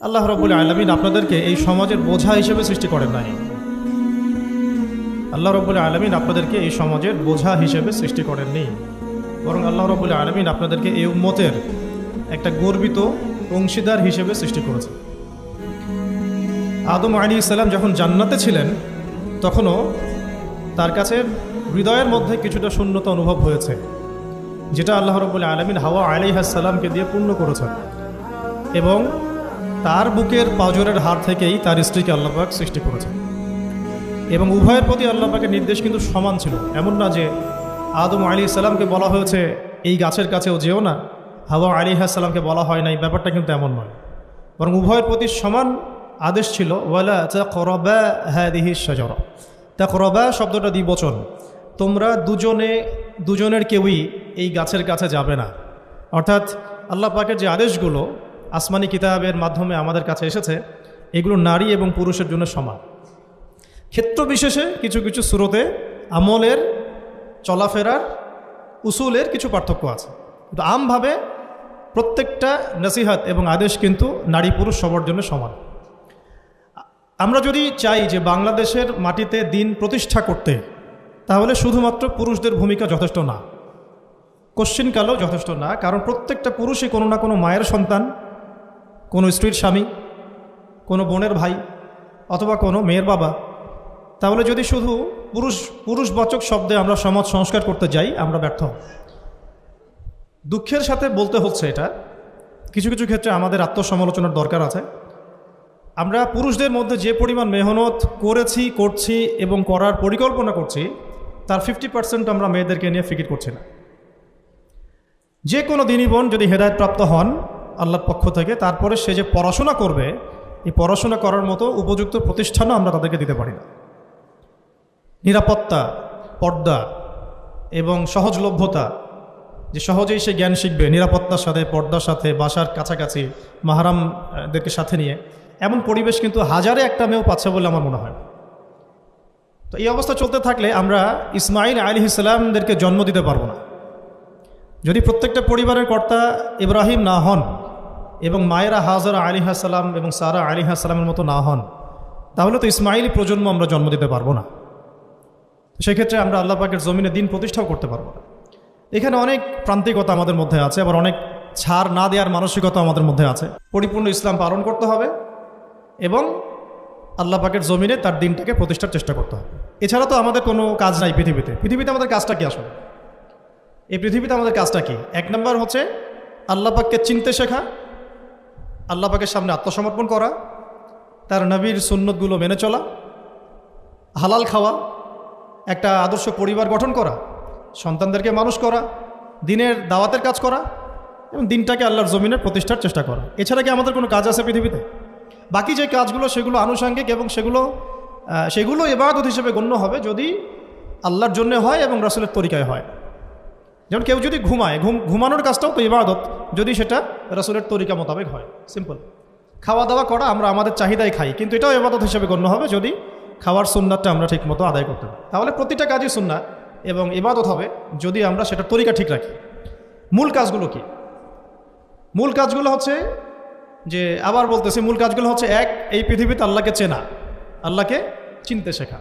আল্লাহ রবুল আলমিন আপনাদেরকে এই সমাজের বোঝা হিসেবে সৃষ্টি করেন নাই। আল্লাহ রবুল আলমিন আপনাদেরকে এই সমাজের বোঝা হিসেবে সৃষ্টি করেননি বরং আল্লাহ রবুল আলমিন আপনাদেরকে এই উম্মতের একটা গর্বিত অংশীদার হিসেবে সৃষ্টি করেছে আদম আলী ইসলাম যখন জান্নাতে ছিলেন, তখনও তার কাছে হৃদয়ের মধ্যে কিছুটা শূন্যতা অনুভব হয়েছে, যেটা আল্লাহ রবুল্লা আলমিন হাওয়া আলী হাসালামকে দিয়ে পূর্ণ করেছেন। এবং তার বুকের পাজরের হার থেকেই তার স্ত্রীকে আল্লাপাক সৃষ্টি করেছেন। এবং উভয়ের প্রতি আল্লাপাকের নির্দেশ কিন্তু সমান ছিল। এমন না যে আদম আলী সাল্লামকে বলা হয়েছে, এই গাছের কাছেও যেও না। হাওয়া আলী হাসালামকে বলা হয় না, এই ব্যাপারটা কিন্তু এমন নয়। বরং উভয়ের প্রতি সমান আদেশ ছিল, ওয়ালা করবা হ্যাঁ দিহি সাজরা তা করবা শব্দটা দ্বিবচন। তোমরা দুজনে, দুজনের কেউই এই গাছের কাছে যাবে না। অর্থাৎ আল্লাহ পাকের যে আদেশগুলো আসমানি কিতাবের মাধ্যমে আমাদের কাছে এসেছে, এগুলো নারী এবং পুরুষের জন্য সমান। ক্ষেত্র বিশেষে কিছু কিছু সুরতে আমলের, চলাফেরার, উসুলের কিছু পার্থক্য আছে। কিন্তু আমভাবে প্রত্যেকটা নসিহাত এবং আদেশ কিন্তু নারী পুরুষ সবার জন্য সমান। আমরা যদি চাই যে বাংলাদেশের মাটিতে দিন প্রতিষ্ঠা করতে, তাহলে শুধুমাত্র পুরুষদের ভূমিকা যথেষ্ট না। কোশ্চিনকালেও যথেষ্ট না, কারণ প্রত্যেকটা পুরুষই কোনো না কোনো মায়ের সন্তান। কোনো স্ত্রীর স্বামী, কোনো বোনের ভাই অথবা কোনো মেয়ের বাবা, তাহলে যদি শুধু পুরুষ, পুরুষবাচক শব্দে আমরা সমাজ সংস্কার করতে যাই, আমরা ব্যর্থ দুঃখের সাথে বলতে হচ্ছে এটা। কিছু কিছু ক্ষেত্রে আমাদের আত্মসমালোচনার দরকার আছে। আমরা পুরুষদের মধ্যে যে পরিমাণ মেহনত করেছি, করছি এবং করার পরিকল্পনা করছি, তার ফিফটি পার্সেন্ট আমরা মেয়েদেরকে নিয়ে ফিকির করছি না। যে কোনো দিনই বোন যদি হেদায়তপ্রাপ্ত হন আল্লাহর পক্ষ থেকে, তারপরে সে যে পড়াশোনা করবে, এই পড়াশোনা করার মতো উপযুক্ত প্রতিষ্ঠানও আমরা তাদেরকে দিতে পারি না। নিরাপত্তা, পর্দা এবং সহজলভ্যতা, যে সহজেই সে জ্ঞান শিখবে নিরাপত্তার সাথে, পর্দার সাথে, বাসার কাছাকাছি, মাহারামদেরকে সাথে নিয়ে, এমন পরিবেশ কিন্তু হাজারে একটা মেয়েও পাচ্ছে বলে আমার মনে হয় তো এই অবস্থা চলতে থাকলে আমরা ইসমাইল আলী ইসলামদেরকে জন্ম দিতে পারব না। যদি প্রত্যেকটা পরিবারের কর্তা ইব্রাহিম না হন এবং মায়েরা হাজরা আলী হাসালাম এবং সারা আলী হাসালামের মতো না হন, তাহলে তো ইসমাইলি প্রজন্ম আমরা জন্ম দিতে পারব না। সেক্ষেত্রে আমরা আল্লাহ পাকের জমিনে দিন প্রতিষ্ঠাও করতে পারব না। এখানে অনেক প্রান্তিকতা আমাদের মধ্যে আছে, আবার অনেক ছাড় না দেওয়ার মানসিকতা আমাদের মধ্যে আছে। পরিপূর্ণ ইসলাম পালন করতে হবে এবং আল্লাহ পাকের জমিনে তার দিনটাকে প্রতিষ্ঠার চেষ্টা করতে হবে। এছাড়া তো আমাদের কোনো কাজ নাই পৃথিবীতে। পৃথিবীতে আমাদের কাজটা কি আসলে? এই পৃথিবীতে আমাদের কাজটা কি? এক নম্বর হচ্ছে আল্লাহ পাককে চিনতে শেখা আল্লাহ পাকের সামনে আত্মসমর্পণ করা, তার নবীর সুন্নতগুলো মেনে চলা, হালাল খাওয়া, একটা আদর্শ পরিবার গঠন করা, সন্তানদেরকে মানুষ করা, দিনের দাওয়াতের কাজ করা, এবং দিনটাকে আল্লাহর জমিনের প্রতিষ্ঠার চেষ্টা করা। এছাড়া কি আমাদের কোনো কাজ আছে পৃথিবীতে? বাকি যে কাজগুলো, সেগুলো আনুষঙ্গিক এবং সেগুলো সেগুলো এবাদত হিসেবে গণ্য হবে যদি আল্লাহর জন্য হয় এবং রাসুলের তরিকায় হয়। যেমন কেউ যদি ঘুমায়, ঘুম, ঘুমানোর কাজটাও তো ইবাদত। যদি সেটা রাসুলের তরিকা মোতাবেক হয়। সিম্পল খাওয়া দাওয়া করা আমরা আমাদের চাহিদাই খাই, কিন্তু এটাও এবাদত হিসেবে গণ্য হবে যদি খাওয়ার সুন্নাতটা আমরা ঠিকমতো আদায় করতে পারি। তাহলে প্রতিটা কাজই সুন্না এবং ইবাদত হবে যদি আমরা সেটার তরিকা ঠিক রাখি। মূল কাজগুলো কি? মূল কাজগুলো হচ্ছে যে আবার বলতেছি, মূল কাজগুলো হচ্ছে এক, এই পৃথিবীতে আল্লাহকে চেনা, আল্লাহকে চিনতে শেখা।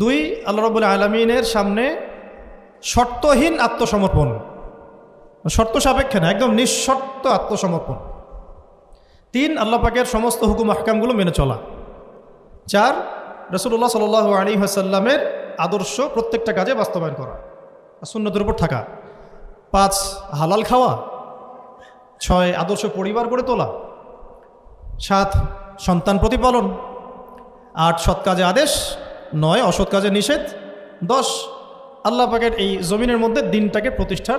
দুই, আল্লাহ রবুল্লা আলমিনের সামনে শর্তহীন আত্মসমর্পণ। শর্ত সাপেক্ষে না, একদম নিঃশর্ত আত্মসমর্পণ। তিন, আল্লাহ পাকের সমস্ত হুকুম, আহকামগুলো মেনে চলা। চার রসুল্লাহ সাল আলী হাসাল্লামের আদর্শ প্রত্যেকটা কাজে বাস্তবায়ন করা সুন্নতের উপর থাকা। পাঁচ, হালাল খাওয়া। ছয়, আদর্শ পরিবার গড়ে তোলা। সাত, সন্তান প্রতিপালন। আট, সৎ কাজে আদেশ। নয়, অসৎ কাজে নিষেধ। দশ, আল্লাহ পাকের এই জমিনের মধ্যে দিনটাকে প্রতিষ্ঠার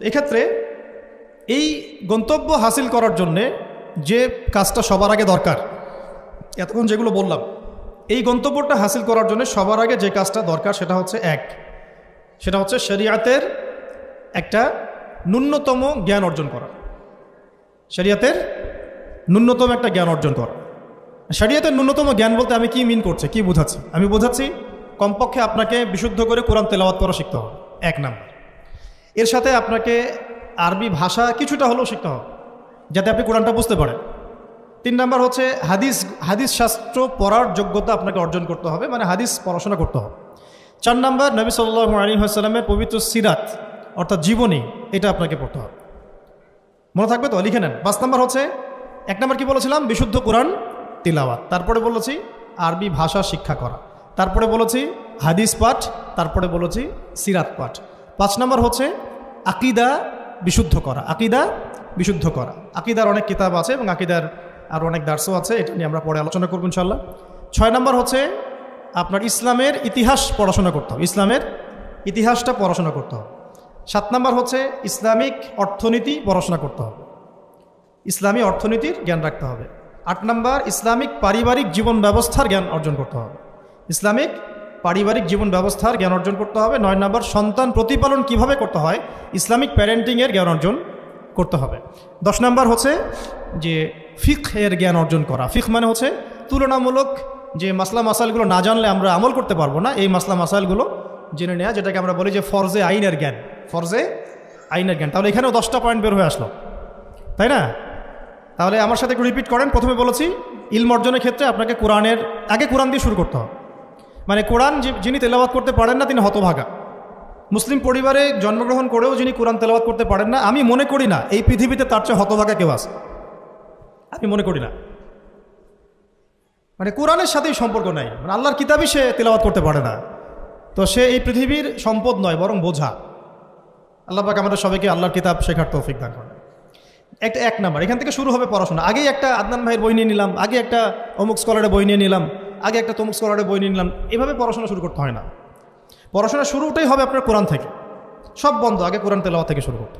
এক্ষেত্রে এই গন্তব্য হাসিল করার জন্যে যে কাজটা সবার আগে দরকার, এতক্ষণ যেগুলো বললাম, এই গন্তব্যটা হাসিল করার জন্য সবার আগে যে কাজটা দরকার সেটা হচ্ছে এক, সেটা হচ্ছে শরিয়াতের একটা ন্যূনতম জ্ঞান অর্জন করা। শরিয়াতের ন্যূনতম একটা জ্ঞান অর্জন করা। শরিয়াতের ন্যূনতম জ্ঞান বলতে আমি কি মিন করছি, কি বোঝাচ্ছি? আমি বোঝাচ্ছি, কমপক্ষে আপনাকে বিশুদ্ধ করে কোরআন তেলাওয়াত করা শিখতে হবে। এক নাম্বার। এর সাথে আপনাকে আরবি ভাষা কিছুটা হলেও শিখতে হবে, যাতে আপনি কোরআনটা বুঝতে পারেন। তিন নাম্বার হচ্ছে হাদিস হাদিস শাস্ত্র পড়ার যোগ্যতা আপনাকে অর্জন করতে হবে মানে হাদিস পড়াশোনা করতে হবে। চার নাম্বার, নবী সাল্লাহ আলী পবিত্র সিরাত, অর্থাৎ জীবনী, এটা আপনাকে পড়তে হবে। মনে থাকবে তো? লিখে নেন। পাঁচ নাম্বার হচ্ছে, এক নাম্বার কি বলেছিলাম? বিশুদ্ধ কোরআন, তিলাওয়াত। তারপরে বলেছি, আরবি ভাষা শিক্ষা করা। তারপরে বলেছি, হাদিস পাঠ, তারপরে বলেছি, সিরাত পাঠ। পাঁচ নাম্বার হচ্ছে আকিদা বিশুদ্ধ করা, আকিদা বিশুদ্ধ করা। আকিদার অনেক কিতাব আছে এবং আকিদার আর অনেক দার্সও আছে, এটা নিয়ে আমরা পরে আলোচনা করব ইনশাল্লাহ ছয় নম্বর হচ্ছে আপনার ইসলামের ইতিহাস পড়াশোনা করতে হবে, ইসলামের ইতিহাসটা পড়াশোনা করতে হবে। সাত নম্বর হচ্ছে ইসলামিক অর্থনীতি পড়াশোনা করতে হবে। ইসলামী অর্থনীতির জ্ঞান রাখতে হবে। আট নম্বর, ইসলামিক পারিবারিক জীবন ব্যবস্থার জ্ঞান অর্জন করতে হবে। ইসলামিক পারিবারিক জীবন ব্যবস্থার জ্ঞান অর্জন করতে হবে। নয় নম্বর, সন্তান প্রতিপালন কীভাবে করতে হয়? ইসলামিক প্যারেন্টিংয়ের জ্ঞান অর্জন করতে হবে। দশ নম্বর হচ্ছে যে ফিক এর জ্ঞান অর্জন করা। ফিক মানে হচ্ছে তুলনামূলক যে মাসলা মাসাইলগুলো না জানলে আমরা আমল করতে পারব না, এই মাসলা মাসাইলগুলো জেনে নেওয়া যেটাকে আমরা বলি যে ফরজে আইনের জ্ঞান। ফরজে আইনের জ্ঞান। তাহলে এখানেও দশটা পয়েন্ট বের হয়ে আসলো। তাই না? তাহলে আমার সাথে একটু রিপিট করেন। প্রথমে বলেছি, ইলম অর্জনের ক্ষেত্রে আপনাকে কোরআনের, আগে কোরআন দিয়ে শুরু করতে হবে। মানে কোরআন যিনি তেলাওয়াত করতে পারেন না, তিনি হতভাগা। মুসলিম পরিবারে জন্মগ্রহণ করেও যিনি কোরআন তেলাওয়াত করতে পারেন না, আমি মনে করি না, এই পৃথিবীতে তার চেয়ে হতভাগা কেউ আছে। আমি মনে করি না। মানে কোরআনের সাথেই সম্পর্ক নাই। মানে আল্লাহর কিতাবই সে তেলাওয়াত করতে পারে না। তো সে এই পৃথিবীর সম্পদ নয়, বরং বোঝা। আল্লাহ পাক আমাদের সবাইকে আল্লাহর কিতাব শেখার তৌফিক দান করেন। একটা এক নাম্বার, এখান থেকে শুরু হবে পড়াশোনা। আগেই একটা আদনান ভাইয়ের বই নিয়ে নিলাম, আগে একটা অমুক স্কলারের বই নিয়ে নিলাম। আগে একটা তমুক স্কলারের বই নিলাম। এভাবে পড়াশোনা শুরু করতে হয় না। পড়াশোনা শুরুটাই হবে আপনার কোরআন থেকে। সব বন্ধ, আগে কোরআন তেলাওয়া থেকে শুরু করতে।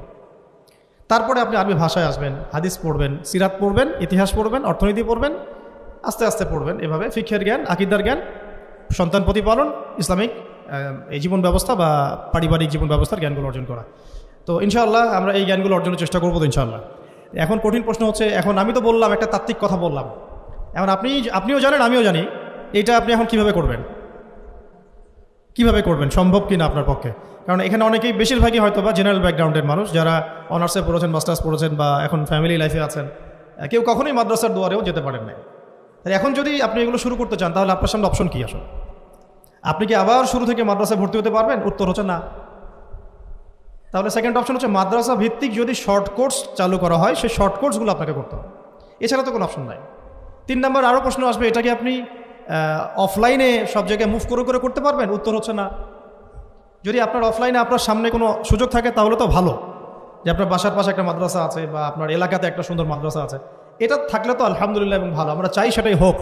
তারপরে আপনি আরবি ভাষায় আসবেন, হাদিস পড়বেন, সিরাত পড়বেন, ইতিহাস পড়বেন, অর্থনীতি পড়বেন, আস্তে আস্তে পড়বেন। এভাবে শিক্ষার জ্ঞান, আকিদার জ্ঞান, সন্তান প্রতিপালন, ইসলামিক এই জীবন ব্যবস্থা বা পারিবারিক জীবন ব্যবস্থার জ্ঞানগুলো অর্জন করা। তো ইনশাআল্লাহ আমরা এই জ্ঞানগুলো অর্জনের চেষ্টা করব তো ইনশাআল্লাহ। এখন কঠিন প্রশ্ন হচ্ছে, এখন আমি তো বললাম, একটা তাত্ত্বিক কথা বললাম। এখন আপনি, আপনিও জানেন, আমিও জানি। এটা আপনি এখন কীভাবে করবেন? কীভাবে করবেন? সম্ভব কি না আপনার পক্ষে? কারণ এখানে অনেকেই বেশিরভাগই হয়তো বা জেনারেল ব্যাকগ্রাউন্ডের মানুষ যারা অনার্সে পড়েছেন মাস্টার্স পড়েছেন বা এখন ফ্যামিলি লাইফে আছেন। কেউ কখনোই মাদ্রাসার দুয়ারেও যেতে পারেন না তাই এখন যদি আপনি এগুলো শুরু করতে চান, তাহলে আপনার সামনে অপশন কী আসলে? আপনি কি আবার শুরু থেকে মাদ্রাসায় ভর্তি হতে পারবেন? উত্তর হচ্ছে না। তাহলে সেকেন্ড অপশন হচ্ছে মাদ্রাসা ভিত্তিক যদি শর্ট কোর্স চালু করা হয়, সেই শর্ট কোর্সগুলো আপনাকে করতে হবে। এছাড়া তো কোনো অপশন নাই। তিন নম্বর আরও প্রশ্ন আসবে, এটা কি আপনি অফলাইনে সব জায়গায় মুভ করে করে করতে পারবেন? উত্তর হচ্ছে না। যদি আপনার অফলাইনে আপনার সামনে কোনো সুযোগ থাকে, তাহলে তো ভালো। যে আপনার বাসার পাশে একটা মাদ্রাসা আছে বা আপনার এলাকাতে একটা সুন্দর মাদ্রাসা আছে। এটা থাকলে তো আলহামদুলিল্লাহ এবং ভালো। আমরা চাই সেটাই হোক।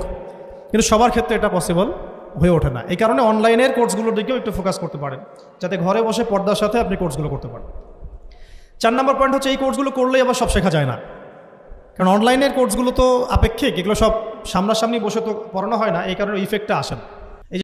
কিন্তু সবার ক্ষেত্রে এটা পসিবল হয়ে ওঠে না। এই কারণে অনলাইনের কোর্সগুলোর দিকেও একটু ফোকাস করতে পারেন। যাতে ঘরে বসে পর্দার সাথে আপনি কোর্সগুলো করতে পারেন। চার নম্বর পয়েন্ট হচ্ছে, এই কোর্সগুলো করলেই আবার সব শেখা যায় না। কারণ অনলাইনের কোর্সগুলো তো আপেক্ষিক। এগুলো সব সামনাসামনি বসে তো পড়ানো হয় না এই কারণে ইফেক্টটা আসে না।